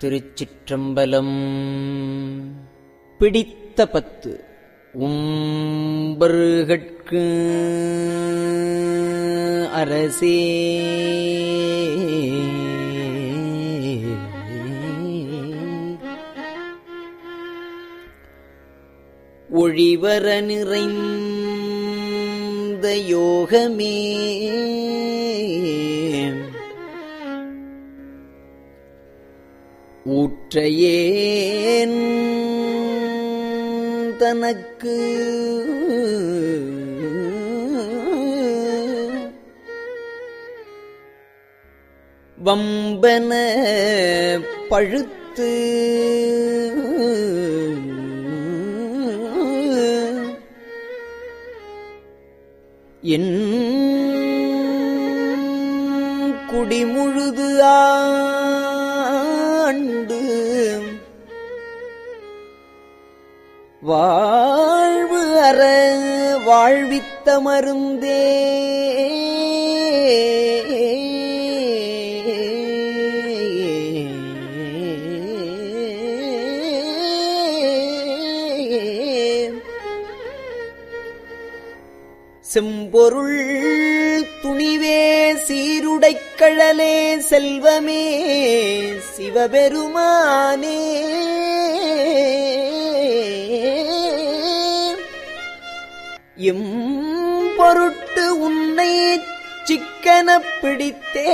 திருச்சிற்றம்பலம். பிடித்த பத்து உம்பர்கட்கு அரசே. ஒழிவர நிறைந்த யோகமே. ஊற்றையேன் தனக்கு. வம்பன பழுத்து என் குடிமுழுது ஆ வாழ்வு அற வாழ்வித்த மருந்தே. செம்பொருள் துணிவே சீருடைக்கழலே செல்வமே சிவபெருமானே. இம் பொருட்டு உன்னை சிக்கன பிடித்தே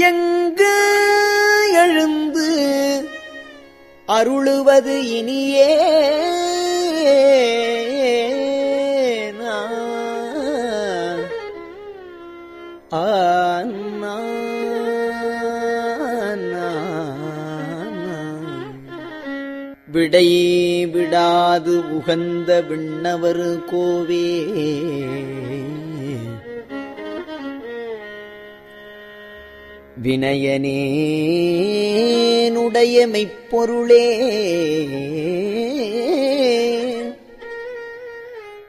எங்கு எழுந்து அருளுவது இனியே? விடை விடாது உகந்த விண்ணவர் கோவே. வினயனேனுடைய மெய்ப்பொருளே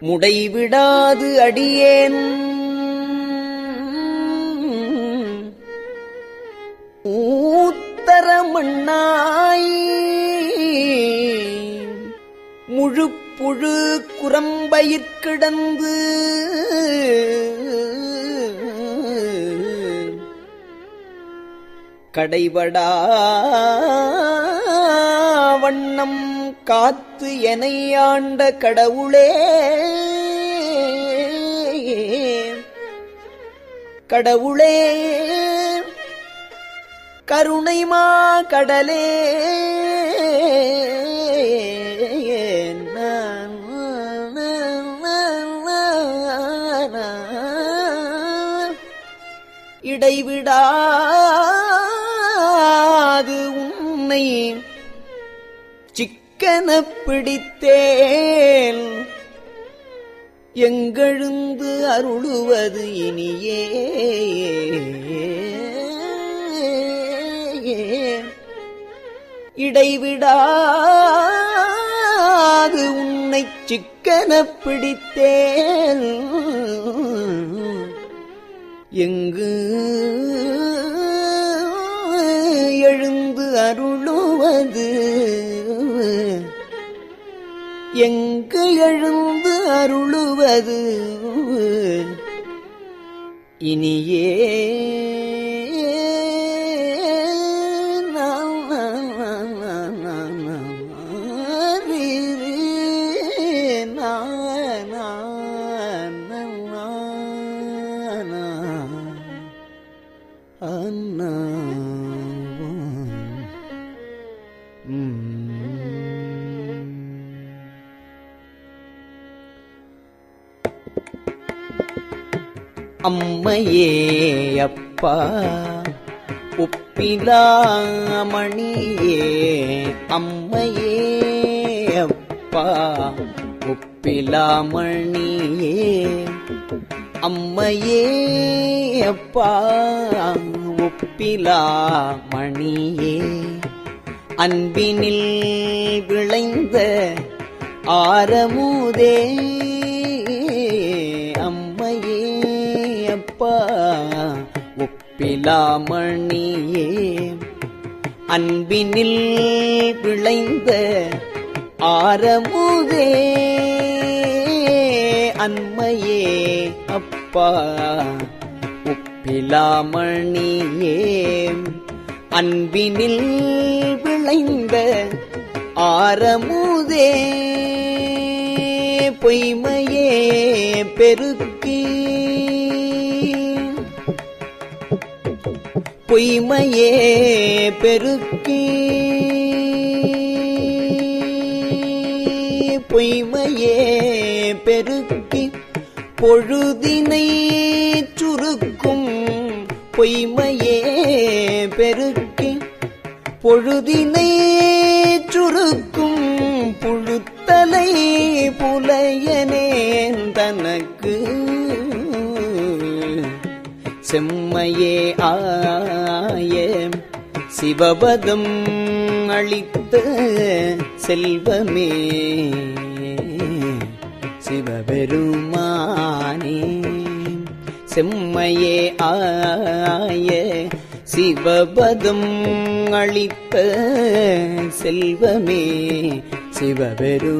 முடைவிடாது அடியேன். ஊத்தர மண்ணாய். புழு குரம்பயிற்கிடந்து கடைபடா வண்ணம் காத்து எனையாண்ட கடவுளே. கடவுளே கருணைமா கடலே. விடாது உன்னை. சிக்கன பிடித்தேன். எங்கெழுந்து அருளுவது இனியே. இடைவிடாது உன்னை. சிக்கன பிடித்தேன். எங்கு எழுந்து அருளுவது? எங்கு எழுந்து அருளுவது? இனியே அம்மையே அப்பா உப்பிலாமணியே அம்மையே அப்பா உப்பிலாமணியே அம்மையே அப்பா உப்பிலாமணியே அன்பினில் விளைந்த ஆரமுதே அப்பா ஒப்பிலாமணியே அன்பினில் விளைந்த ஆரமுதே. அன்மையே அப்பா ஒப்பிலாமணியே அன்பினில் விளைந்த ஆரமுதே. பொய்மையே பெருத்த பொய்மையே பெருக்கி. பொய்மையே பெருக்கி. பொழுதினை சுருக்கும் பொய்மையே பெருக்கி. பொழுதினை சுருக்கும் செம்மையே ஆய சிவபதம் அளித்த செல்வமே. சிவபெருமானே. செம்மையே ஆய. சிவபதம் அளித்த செல்வமே. சிவபெருமானே.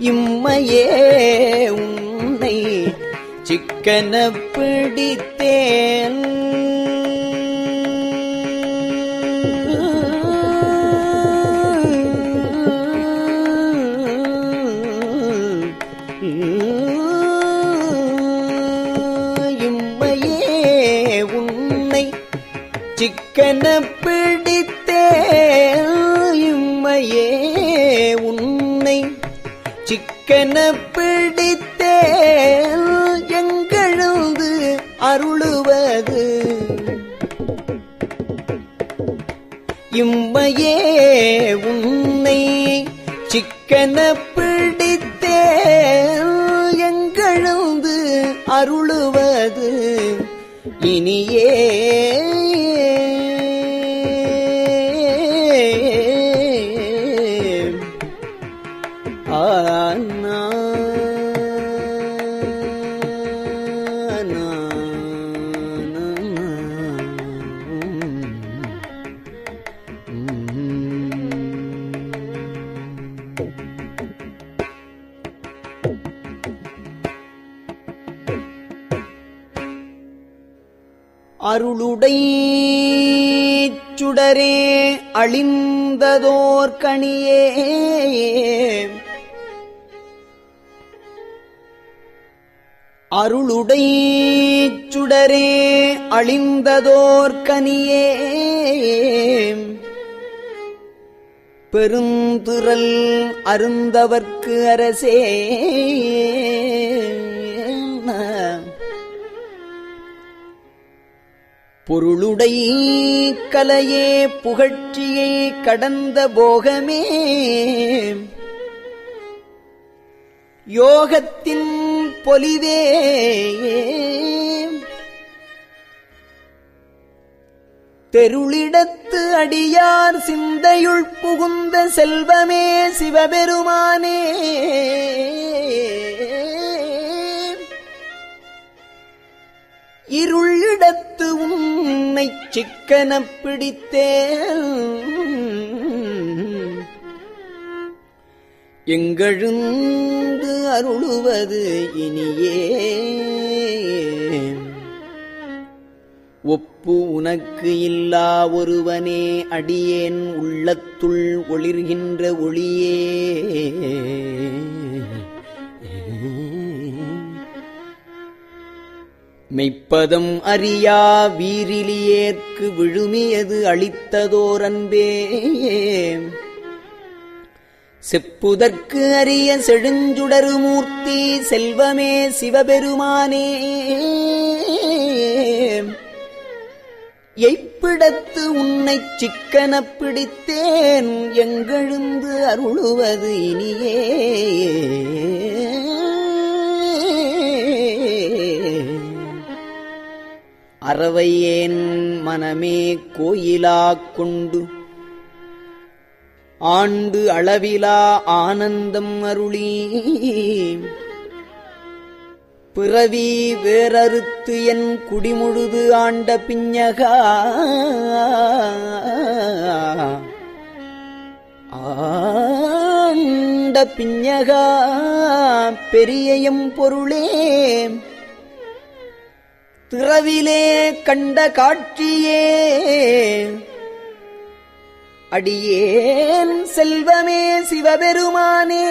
இம்மையே உம் உன்னை சிக்கன பிடித்தேன் இம்மையே உன்னை சிக்கன பிடித்தேன் இம்மையே உன்னை சிக்கன இம்மையே உன்னை சிக்கன பிடித்தேன் எங்கழுந்து அருளுவது இனியே அருளுடை சுடரே அழிந்ததோர் கணியே அருளுடை சுடரே அழிந்ததோர் கனியே. பெருந்துரல் அருந்தவர்க்கு அரசே. பொருளுடை கலையே புகழ்ச்சியை கடந்த போகமே. யோகத்தின் பொலிவே. தெருளிடத்து அடியார் சிந்தையுள் புகுந்த செல்வமே சிவபெருமானே. இருளிடத்து உன்னை சிக்கன பிடித்தேன். எங்கெழுந்து அருளுவது இனியே. ஒப்பு உனக்கு இல்லா ஒருவனே அடியேன் உள்ளத்துள் ஒளிர்கின்ற ஒளியே. மெய்ப்பதம் அறியா வீரிலியேற்கு விழுமியது அளித்ததோர் அன்பே செப்புதற்கு அறிய செழுஞ்சுடரு மூர்த்தி செல்வமே சிவபெருமானே. எய்ப்பிடத்து உன்னைச் சிக்கனப் பிடித்தேன் எங்கெழுந்து அருளுவது இனியே. அறவையேன் மனமே கோயிலாக் கொண்டு? ஆண்டு அளவிலா ஆனந்தம் அருளி. பிறவி வேறறுத்து என் குடிமுழுது ஆண்ட பிஞ்சகா ஆண்ட பிஞ்சகா பெரியயம் பொருளே. திறவிலே கண்ட காட்சியே. அடியேன் செல்வமே சிவபெருமானே.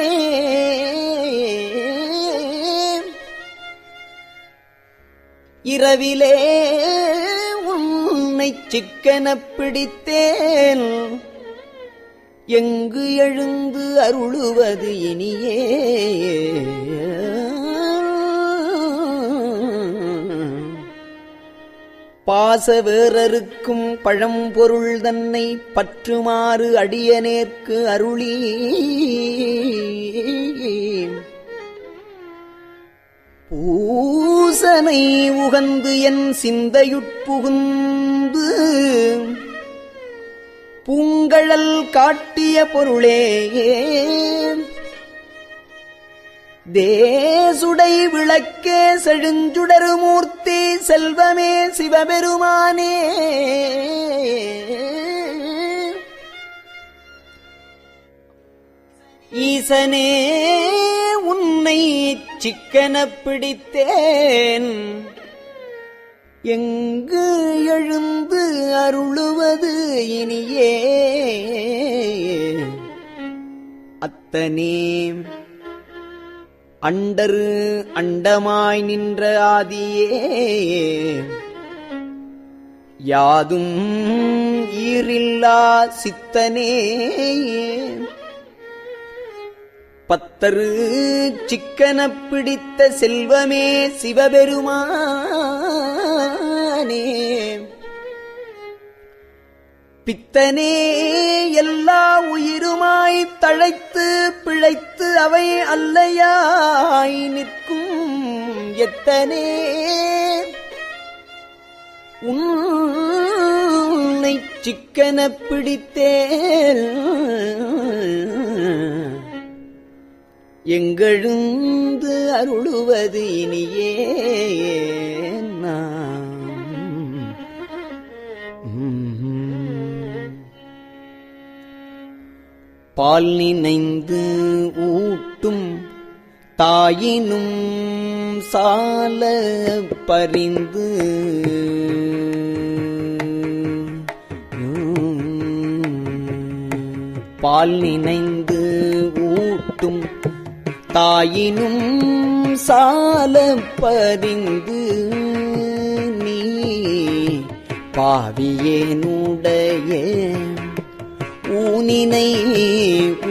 இரவிலே உன்னை சிக்கனப் பிடித்தேன். எங்கு எழுந்து அருளுவது இனியே. பாச வேறறுக்கும் பழம்பொருள் தன்னை பற்றுமாறு அடியனேற்கு அருளி பூசனை உகந்து என் சிந்தையுட்புகுந்து பூங்கழல் காட்டிய பொருளே தேசுடை விளக்கே செழுஞ்சுடரு மூர்த்தி செல்வமே சிவபெருமானே. ஈசனே உன்னை சிக்கன பிடித்தேன். எங்கு எழுந்து அருளுவது இனியே. அத்தனே அண்டரு அண்டமாய் நின்ற ஆதியே. யாதும் ஈரில்லா சித்தனே. பத்தரு சிக்கன பிடித்த செல்வமே சிவபெருமானே. பித்தனே எல்லா உயிருமாய் தழைத்து பிழைத்து அவை அல்லையா? அல்லையாய் நிற்கும் எத்தனே? உன்னை சிக்கன பிடித்தேல் எங்கெழுந்து அருளுவது இனியே பால் நினைந்து ஊட்டும் தாயினும் சால பரிந்து. பால் நினைந்து ஊட்டும் தாயினும் சால பரிந்து. நீ பாவியேனுடைய ஊனினை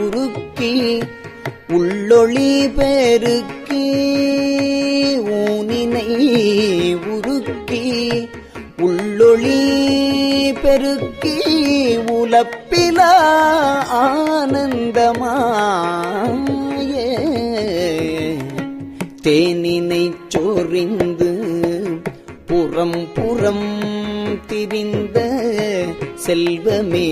உருக்கி உள்ளொளி பெருக்கி ஊனினை உருக்கி உள்ளொளி பெருக்கி உலப்பில ஆனந்தமாய. தேனினை சொறிந்து புறம் புறம் திரிந்த செல்வமே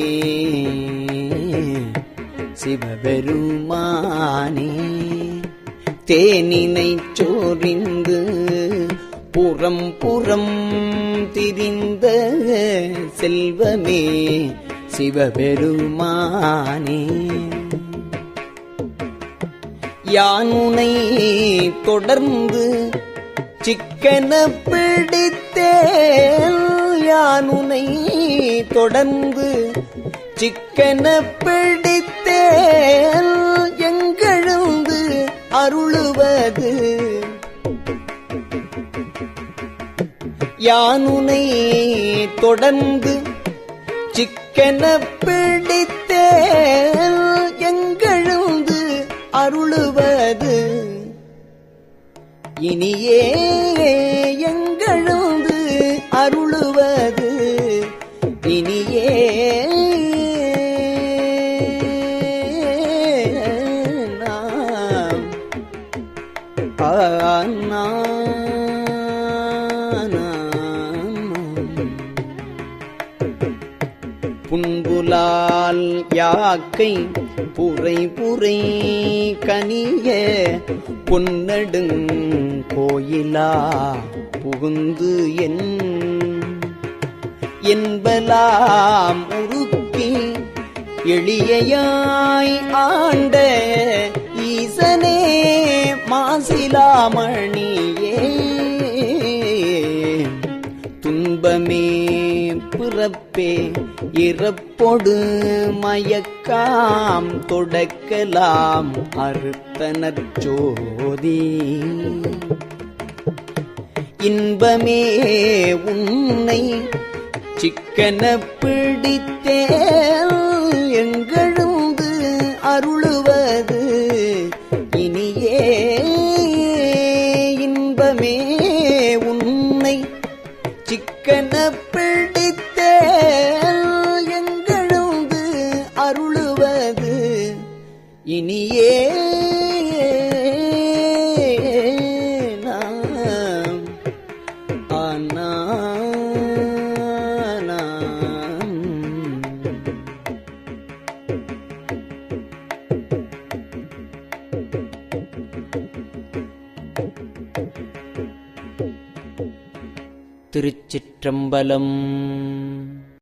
சிவபெருமானே தேனினை சோரிந்து புறம் புறம் திரிந்த செல்வமே சிவபெருமானே. யானுனை தொடர்ந்து சிக்கன பிடித்தேன் யானுனை தொடர்ந்து சிக்கன பிடித்தேன் எங்கெழுந்து அருளுவது? யானுனை தொடர்ந்து சிக்கன பிடித்தேன் எங்கெழுந்து அருளுவது? இனியே எங்க புலால் யாக்கை புரை புரை கனிய பொன்னடுங் கோயிலா புகுந்து என் என்பலாம் உருக்கி எளியாய் ஆண்ட ஈசனே மாசிலாமணியே. இன்பமே பிறப்பே இறப்பொடு மயக்காம் தொடக்கலாம் அறுத்தனர் ஜோதி. இன்பமே உன்னை சிக்கன பிடித்தே எங்கள் பிடித்தே எங்கெழுந்து அருளுவது இனியே நாம் ஆனானாம். திருச்சிற்றம்பலம்